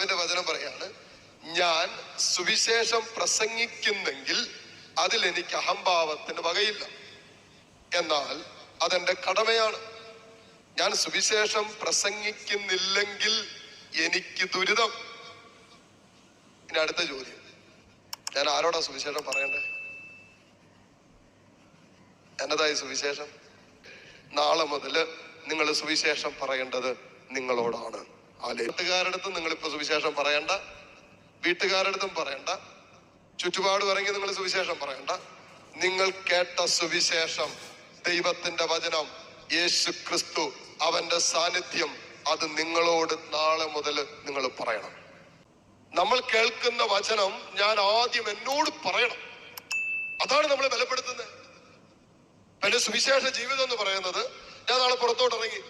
കർത്താവിന്റെ വചനം പറയാണ് ഞാൻ സുവിശേഷം പ്രസംഗിക്കുന്നെങ്കിൽ അതിൽ എനിക്ക് അഹംഭാവത്തിന് വകയില്ല. എന്നാൽ അതെന്റെ കടമയാണ്. ഞാൻ സുവിശേഷം പ്രസംഗിക്കുന്നില്ലെങ്കിൽ എനിക്ക് ദുരിതം. ഇനി അടുത്ത ചോദ്യം. ഞാൻ ആരോടാ സുവിശേഷം പറയണ്ടേ എന്നതായി സുവിശേഷം? നാളെ മുതൽ നിങ്ങൾ സുവിശേഷം പറയേണ്ടത് നിങ്ങളോടാണ്. ആലേ നിങ്ങളിപ്പോ സുവിശേഷം പറയണ്ട. വീട്ടുകാരടുത്തും പറയണ്ട. ചുറ്റുപാട് ഇറങ്ങി നിങ്ങൾ സുവിശേഷം പറയണ്ട. നിങ്ങൾ കേട്ട സുവിശേഷം ദൈവത്തിന്റെ വചനം യേശു ക്രിസ്തു അവന്റെ സാന്നിധ്യം അത് നിങ്ങളോട് നാളെ മുതൽ നിങ്ങൾ പറയണം. നമ്മൾ കേൾക്കുന്ന വചനം ഞാൻ ആദ്യം എന്നോട് പറയണം. അതാണ് നമ്മൾ ബലപ്പെടുത്തുന്നത്. എന്റെ സുവിശേഷ ജീവിതം എന്ന് പറയുന്നത് ഞാൻ നാളെ പുറത്തോട്ട് ഇറങ്ങി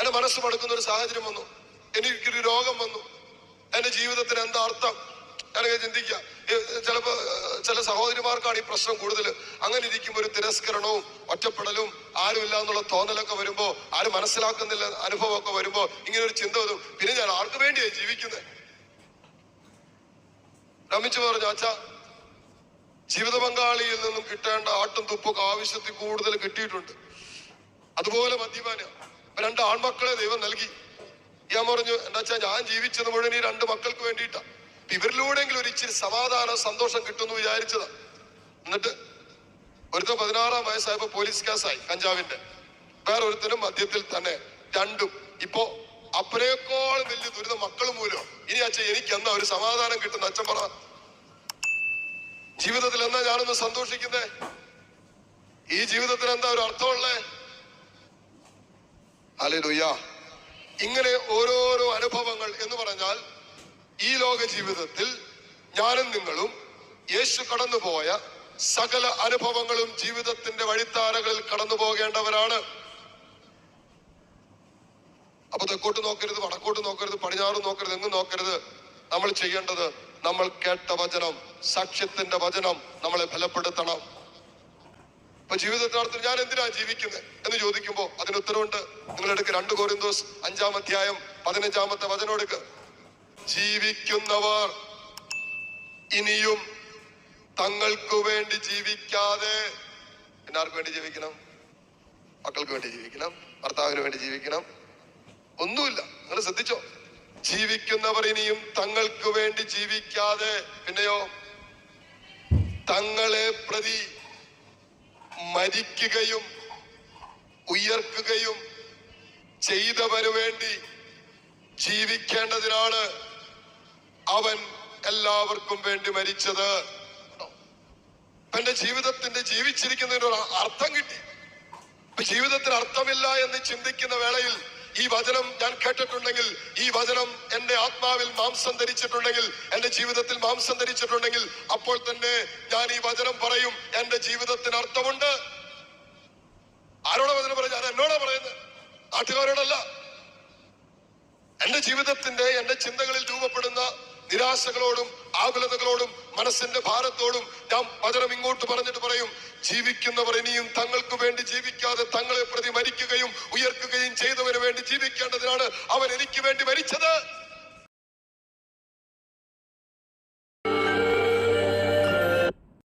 എന്റെ മനസ്സ് മടുക്കുന്ന ഒരു സാഹചര്യം വന്നു. എനിക്കൊരു രോഗം വന്നു. എന്റെ ജീവിതത്തിന് എന്താ അർത്ഥം? ഞാനൊക്കെ ചിന്തിക്കുക. ചിലപ്പോൾ ചില സഹോദരിമാർക്കാണ് ഈ പ്രശ്നം കൂടുതൽ അങ്ങനെ ഇരിക്കുമ്പോൾ ഒരു തിരസ്കരണവും ഒറ്റപ്പെടലും ആരുമില്ല എന്നുള്ള തോന്നലൊക്കെ വരുമ്പോ ആരും മനസ്സിലാക്കുന്നില്ല അനുഭവമൊക്കെ വരുമ്പോ ഇങ്ങനെ ഒരു ചിന്ത വരും. പിന്നെ ഞാൻ ആർക്ക് വേണ്ടിയാണ് ജീവിക്കുന്നത് രമിച്ചു പറഞ്ഞു അച്ഛാ ജീവിത പങ്കാളിയിൽ നിന്നും കിട്ടേണ്ട ആട്ടും തുപ്പൊക്കെ ആവശ്യത്തിൽ കൂടുതൽ കിട്ടിയിട്ടുണ്ട്. അതുപോലെ മദ്യപാന. രണ്ട് ആൺമക്കളെ ദൈവം നൽകി. ഞാൻ പറഞ്ഞു എന്താ വെച്ചാൽ ഞാൻ ജീവിച്ചത് മുഴുവൻ ഈ രണ്ട് മക്കൾക്ക് വേണ്ടിയിട്ടാണ് ഇവരിലൂടെങ്കിലും ഒരു ഇച്ചിരി സമാധാനം സന്തോഷം കിട്ടുമെന്ന് വിചാരിച്ചതാ. എന്നിട്ട് ഒരുത്തൻ പതിനാറാം വയസ്സായപ്പോ പോലീസ് കേസായി കഞ്ചാവിന്റെ. വേറെ ഒരുത്തനും മദ്യത്തിൽ തന്നെ രണ്ടും. ഇപ്പോ അപ്പനേക്കാളും വലിയ ദുരിതം മക്കൾ മൂലം ഇനി അച്ഛൻ എനിക്ക് എന്നാ ഒരു സമാധാനം കിട്ടുന്ന അച്ഛൻ പറ. ജീവിതത്തിൽ എന്നാ ഞാനൊന്ന് സന്തോഷിക്കുന്നേ? ഈ ജീവിതത്തിന് എന്താ ഒരു അർത്ഥമുള്ളേ? അല്ലേലൂയ്യ ഇങ്ങനെ ഓരോരോ അനുഭവങ്ങൾ എന്ന് പറഞ്ഞാൽ ഈ ലോക ജീവിതത്തിൽ ഞാനും നിങ്ങളും യേശു കടന്നുപോയ സകല അനുഭവങ്ങളും ജീവിതത്തിന്റെ വഴിത്താരകളിൽ കടന്നു പോകേണ്ടവരാണ് അപ്പൊ തെക്കോട്ട് നോക്കരുത് വടക്കോട്ട് നോക്കരുത് പടിഞ്ഞാറ് നോക്കരുത് എങ്ങും നോക്കരുത്. നമ്മൾ ചെയ്യേണ്ടത് നമ്മൾ കേട്ട വചനം സാക്ഷ്യത്തിന്റെ വചനം നമ്മളെ ബലപ്പെടുത്തണം അപ്പൊ ജീവിതത്തിനർത്ഥം ഞാൻ എന്തിനാ ജീവിക്കുന്നത് എന്ന് ചോദിക്കുമ്പോ അതിന് ഉത്തരവുണ്ട്. നിങ്ങളെടുക്ക് രണ്ട് കോരിന്തോസ് അഞ്ചാം അധ്യായം പതിനഞ്ചാമത്തെ വചനം എടുക്ക്. ജീവിക്കുന്നവർ ഇനിയും തങ്ങൾക്ക് വേണ്ടി ജീവിക്കാതെ പിന്നെ വേണ്ടി ജീവിക്കണം? മക്കൾക്ക് വേണ്ടി ജീവിക്കണം ഭർത്താവിന് വേണ്ടി ജീവിക്കണം. ഒന്നുമില്ല. നിങ്ങൾ ശ്രദ്ധിച്ചോ? ജീവിക്കുന്നവർ ഇനിയും തങ്ങൾക്ക് വേണ്ടി ജീവിക്കാതെ പിന്നെയോ തങ്ങളെ പ്രതി മരിക്കുകയും ഉയർക്കുകയും ചെയ്തവനു വേണ്ടി ജീവിക്കേണ്ടതിനാണ് അവൻ എല്ലാവർക്കും വേണ്ടി മരിച്ചത്. എന്റെ ജീവിതത്തിന്റെ ജീവിച്ചിരിക്കുന്നതിന് ഒരു അർത്ഥം കിട്ടി. ജീവിതത്തിന് അർത്ഥമില്ല എന്ന് ചിന്തിക്കുന്ന വേളയിൽ ഈ വചനം ഞാൻ കേട്ടിട്ടുണ്ടെങ്കിൽ ഈ വചനം എന്റെ ആത്മാവിൽ മാംസം ധരിച്ചിട്ടുണ്ടെങ്കിൽ എന്റെ ജീവിതത്തിൽ മാംസം ധരിച്ചിട്ടുണ്ടെങ്കിൽ അപ്പോൾ തന്നെ ഞാൻ ഈ വചനം പറയും. എന്റെ ജീവിതത്തിന് അർത്ഥമുണ്ട്. ആരോടാ വചനം പറയുന്നത്? ഞാൻ എന്നോടാ പറയുന്നത്? നാട്ടുകാരോടല്ല. എന്റെ ജീവിതത്തിന്റെ എന്റെ ചിന്തകളിൽ രൂപപ്പെടുന്ന നിരാശകളോടും ആകുലതകളോടും മനസ്സിന്റെ ഭാരത്തോടും ഞാൻ വചനം ഇങ്ങോട്ട് പറഞ്ഞിട്ട് പറയും ജീവിക്കുന്നവർ ഇനിയും തങ്ങൾക്ക് വേണ്ടി ജീവിക്കാതെ തങ്ങളെ പ്രതി മരിക്കുകയും ഉയർക്കുകയും ചെയ്തവന് വേണ്ടി ജീവിക്കേണ്ടതിനാണ് അവൻ എനിക്ക് വേണ്ടി മരിച്ചത്.